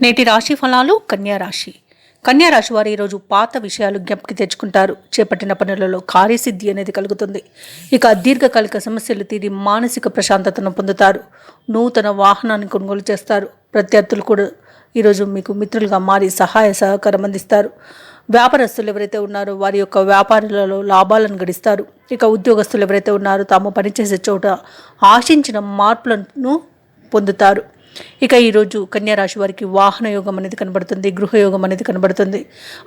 నేటి రాశి ఫలాలు కన్యా రాశి. కన్యా రాశి వారు ఈరోజు పాత విషయాలు జ్ఞప్తికి తెచ్చుకుంటారు. చేపట్టిన పనులలో కార్యసిద్ధి అనేది కలుగుతుంది. ఇక దీర్ఘకాలిక సమస్యలు తీరి మానసిక ప్రశాంతతను పొందుతారు. నూతన వాహనాన్ని కొనుగోలు చేస్తారు. ప్రత్యర్థులు కూడా ఈరోజు మీకు మిత్రులుగా మారి సహాయ సహకారం అందిస్తారు. వ్యాపారస్తులు ఎవరైతే ఉన్నారో వారి యొక్క వ్యాపారాలలో లాభాలను గడిస్తారు. ఇక ఉద్యోగస్తులు ఎవరైతే ఉన్నారో తాము పనిచేసే చోట ఆశించిన మార్పులను పొందుతారు. ఇక ఈరోజు కన్యారాశి వారికి వాహన యోగం అనేది కనబడుతుంది గృహయోగం అనేది కనబడుతుంది.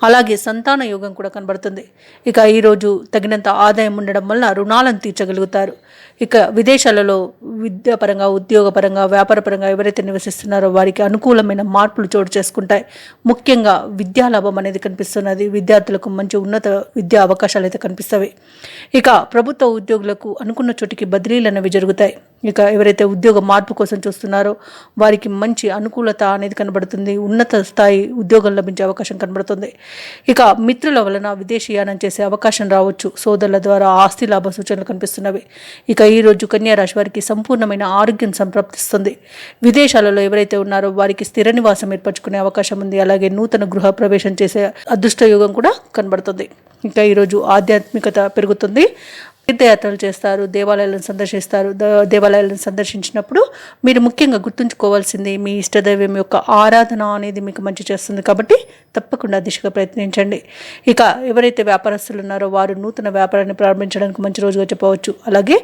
అలాగే సంతాన యోగం కూడా కనబడుతుంది. ఇక ఈరోజు తగినంత ఆదాయం ఉండడం వల్ల రుణాలను తీర్చగలుగుతారు. ఇక విదేశాలలో విద్యాపరంగా ఉద్యోగపరంగా వ్యాపారపరంగా ఎవరైతే నివసిస్తున్నారో వారికి అనుకూలమైన మార్పులు చోటు చేసుకుంటాయి. ముఖ్యంగా విద్యాలాభం అనేది కనిపిస్తున్నది. విద్యార్థులకు మంచి ఉన్నత విద్యా అవకాశాలు అయితే కనిపిస్తాయి ఇక ప్రభుత్వ ఉద్యోగులకు అనుకున్న చోటికి బదిలీలు అనేవి జరుగుతాయి. ఇక ఎవరైతే ఉద్యోగ మార్పు కోసం చూస్తున్నారో వారికి మంచి అనుకూలత అనేది కనబడుతుంది. ఉన్నత స్థాయి ఉద్యోగం లభించే అవకాశం కనబడుతుంది. ఇక మిత్రుల వలన విదేశీయానం చేసే అవకాశం రావచ్చు. సోదరుల ద్వారా ఆస్తి లాభ సూచనలు కనిపిస్తున్నవి. ఇక ఈ రోజు కన్యా రాశి వారికి సంపూర్ణమైన ఆరోగ్యం సంప్రాప్తిస్తుంది విదేశాలలో ఎవరైతే ఉన్నారో వారికి స్థిర నివాసం ఏర్పరచుకునే అవకాశం ఉంది. అలాగే నూతన గృహ ప్రవేశం చేసే అదృష్ట యోగం కూడా కనబడుతుంది. ఇంకా ఈరోజు ఆధ్యాత్మికత పెరుగుతుంది. తీర్థయాత్రలు చేస్తారు దేవాలయాలను సందర్శిస్తారు దేవాలయాలను సందర్శించినప్పుడు మీరు ముఖ్యంగా గుర్తుంచుకోవాల్సింది మీ ఇష్టదైవం యొక్క ఆరాధన అనేది మీకు మంచి చేస్తుంది కాబట్టి తప్పకుండా దిశగా ప్రయత్నించండి. ఇక ఎవరైతే వ్యాపారస్తులు ఉన్నారో వారు నూతన వ్యాపారాన్ని ప్రారంభించడానికి మంచి రోజుగా చెప్పవచ్చు. అలాగే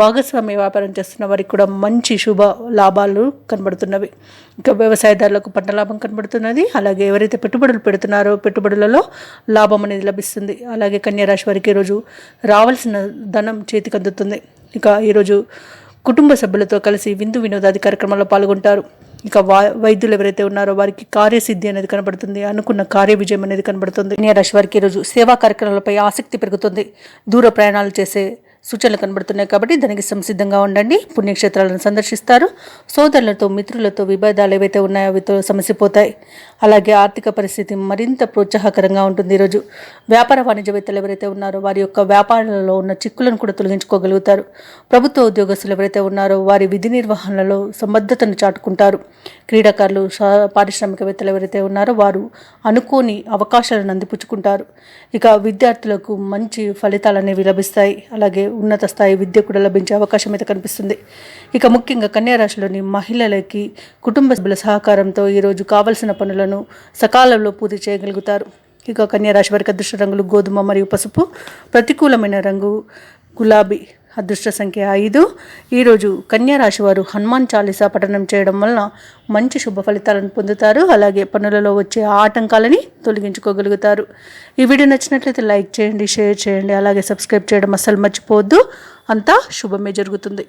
భాగస్వామ్య వ్యాపారం చేస్తున్న వారికి కూడా మంచి శుభ లాభాలు కనబడుతున్నవి. ఇక వ్యవసాయదారులకు పంట లాభం కనబడుతున్నది. అలాగే ఎవరైతే పెట్టుబడులు పెడుతున్నారో పెట్టుబడులలో లాభం అనేది లభిస్తుంది. అలాగే కన్యారాశి వారికి ఈరోజు రావాల్సిన ధనం చేతికి అందుతుంది ఇక ఈరోజు కుటుంబ సభ్యులతో కలిసి విందు వినోదాది కార్యక్రమాల్లో పాల్గొంటారు. ఇక వా వైద్యులు ఎవరైతే ఉన్నారో వారికి కార్యసిద్ధి అనేది కనబడుతుంది. అనుకున్న కార్య విజయం అనేది కనబడుతుంది. రాశి వారికి ఈరోజు సేవా కార్యక్రమాలపై ఆసక్తి పెరుగుతుంది. దూర ప్రయాణాలు చేసే సూచనలు కనబడుతున్నాయి కాబట్టి దానికి సంసిద్ధంగా ఉండండి. పుణ్యక్షేత్రాలను సందర్శిస్తారు. సోదరులతో మిత్రులతో విభేదాలు ఏవైతే ఉన్నాయో అవితో సమసిపోతాయి. అలాగే ఆర్థిక పరిస్థితి మరింత ప్రోత్సాహకరంగా ఉంటుంది ఈరోజు. వ్యాపార వాణిజ్యవేత్తలు ఎవరైతే ఉన్నారో వారి యొక్క వ్యాపారాలలో ఉన్న చిక్కులను కూడా తొలగించుకోగలుగుతారు. ప్రభుత్వ ఉద్యోగస్తులు ఎవరైతే ఉన్నారో వారి విధి నిర్వహణలో సమర్థతను చాటుకుంటారు. క్రీడాకారులు పారిశ్రామికవేత్తలు ఎవరైతే ఉన్నారో వారు అనుకోని అవకాశాలను అందిపుచ్చుకుంటారు. ఇక విద్యార్థులకు మంచి ఫలితాలు అనేవి లభిస్తాయి. అలాగే ఉన్నత స్థాయి విద్య కూడా లభించే అవకాశం అయితే కనిపిస్తుంది. ఇక ముఖ్యంగా కన్యారాశిలోని మహిళలకి కుటుంబ సభ్యుల సహకారంతో ఈరోజు కావలసిన పనులను సకాలంలో పూర్తి చేయగలుగుతారు. ఇక కన్యారాశి వారికి అదృష్ట రంగులు గోధుమ మరియు పసుపు ప్రతికూలమైన రంగు గులాబీ అదృష్ట సంఖ్య ఐదు. ఈరోజు కన్యా రాశి వారు హనుమాన్ చాలీసా పఠనం చేయడం వలన మంచి శుభ ఫలితాలను పొందుతారు. అలాగే పనులలో వచ్చే ఆటంకాలని తొలగించుకోగలుగుతారు. ఈ వీడియో నచ్చినట్లయితే లైక్ చేయండి షేర్ చేయండి అలాగే సబ్స్క్రైబ్ చేయడం అస్సలు మర్చిపోవద్దు. అంతా శుభమే జరుగుతుంది.